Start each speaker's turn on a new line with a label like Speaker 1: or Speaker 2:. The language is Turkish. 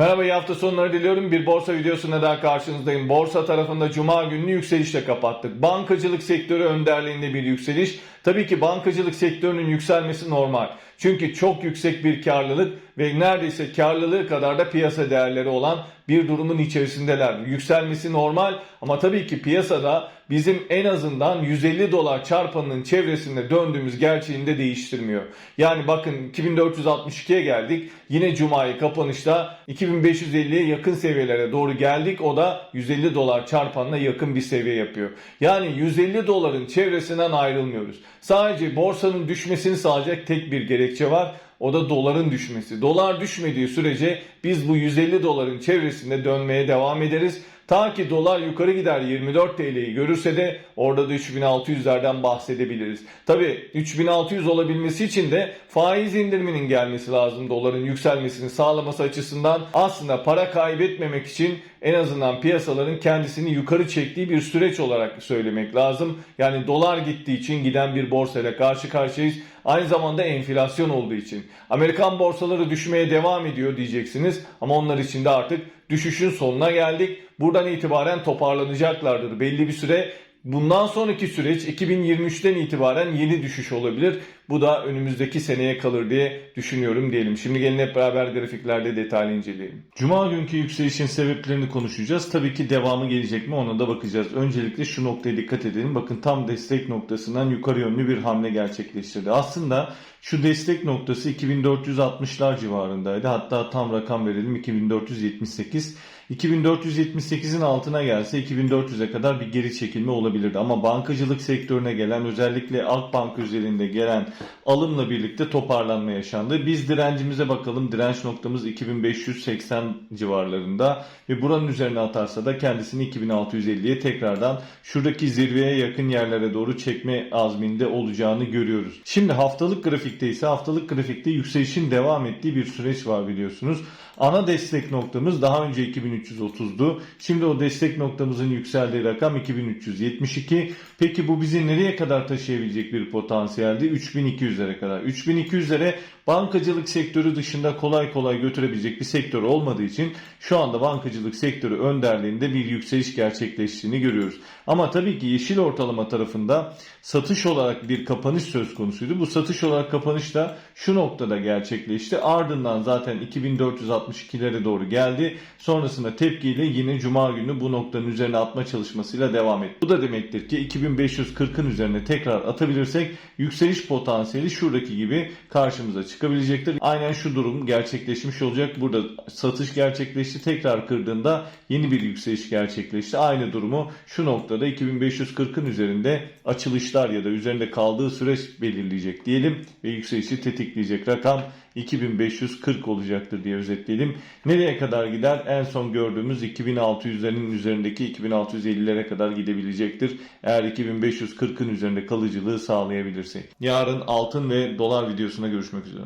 Speaker 1: Merhaba iyi hafta sonları diliyorum. Bir borsa videosuna daha karşınızdayım. Borsa tarafında cuma gününü yükselişle kapattık. Bankacılık sektörü önderliğinde bir yükseliş. Tabii ki bankacılık sektörünün yükselmesi normal. Çünkü çok yüksek bir karlılık ve neredeyse karlılığı kadar da piyasa değerleri olan bir durumun içerisindeler. Yükselmesi normal ama tabii ki piyasada bizim en azından 150 dolar çarpanının çevresinde döndüğümüz gerçeğini de değiştirmiyor. Yani bakın 2462'ye geldik. Yine cumayı kapanışta 2550'ye yakın seviyelere doğru geldik. O da 150 dolar çarpanına yakın bir seviye yapıyor. Yani 150 doların çevresinden ayrılmıyoruz. Sadece borsanın düşmesini sağlayacak tek bir gerekçe var. O da doların düşmesi. Dolar düşmediği sürece biz bu 150 doların çevresinde dönmeye devam ederiz. Ta ki dolar yukarı gider 24 TL'yi görürse de orada da 3600'lerden bahsedebiliriz. Tabi 3600 olabilmesi için de faiz indiriminin gelmesi lazım doların yükselmesini sağlaması açısından. Aslında para kaybetmemek için en azından piyasaların kendisini yukarı çektiği bir süreç olarak söylemek lazım. Yani dolar gittiği için giden bir borsayla karşı karşıyayız. Aynı zamanda enflasyon olduğu için. Amerikan borsaları düşmeye devam ediyor diyeceksiniz ama onlar için de artık düşüşün sonuna geldik. Buradan itibaren toparlanacaklardır belli bir süre. Bundan sonraki süreç 2023'ten itibaren yeni düşüş olabilir. Bu da önümüzdeki seneye kalır diye düşünüyorum diyelim. Şimdi gelin hep beraber grafiklerde detaylı inceleyelim. Cuma günkü yükselişin sebeplerini konuşacağız. Tabii ki devamı gelecek mi ona da bakacağız. Öncelikle şu noktaya dikkat edelim. Bakın tam destek noktasından yukarı yönlü bir hamle gerçekleştirdi. Aslında şu destek noktası 2460'lar civarındaydı. Hatta tam rakam verelim 2478. 2478'in altına gelse 2400'e kadar bir geri çekilme olabilirdi. Ama bankacılık sektörüne gelen özellikle Akbank üzerinde gelen alımla birlikte toparlanma yaşandı. Biz direncimize bakalım. Direnç noktamız 2580 civarlarında ve buranın üzerine atarsa da kendisini 2650'ye tekrardan şuradaki zirveye yakın yerlere doğru çekme azminde olacağını görüyoruz. Şimdi haftalık grafikte ise haftalık grafikte yükselişin devam ettiği bir süreç var biliyorsunuz. Ana destek noktamız daha önce 2330'du. Şimdi o destek noktamızın yükseldiği rakam 2372. Peki bu bizi nereye kadar taşıyabilecek bir potansiyeldi? 3200'lere kadar. 3200'lere bankacılık sektörü dışında kolay kolay götürebilecek bir sektör olmadığı için şu anda bankacılık sektörü önderliğinde bir yükseliş gerçekleştiğini görüyoruz. Ama tabii ki yeşil ortalama tarafında satış olarak bir kapanış söz konusuydu. Bu satış olarak kapanış da şu noktada gerçekleşti. Ardından zaten 2462'lere doğru geldi. Sonrasında tepkiyle yine cuma günü bu noktanın üzerine atma çalışmasıyla devam etti. Bu da demektir ki 2540'ın üzerine tekrar atabilirsek yükseliş potansiyeli şuradaki gibi karşımıza çıkabilecektir. Aynen şu durum gerçekleşmiş olacak. Burada satış gerçekleşti. Tekrar kırdığında yeni bir yükseliş gerçekleşti. Aynı durumu şu noktada 2540'ın üzerinde açılışlar ya da üzerinde kaldığı süreç belirleyecek diyelim ve yükselişi tetikleyecek rakam 2540 olacaktır diye özetleyelim. Nereye kadar gider? En son gördüğümüz 2600'lerin üzerindeki 2650'lere kadar gidebilecektir. Eğer 2540'ın üzerinde kalıcılığı sağlayabilirsek. Yarın altın ve dolar videosuna görüşmek üzere.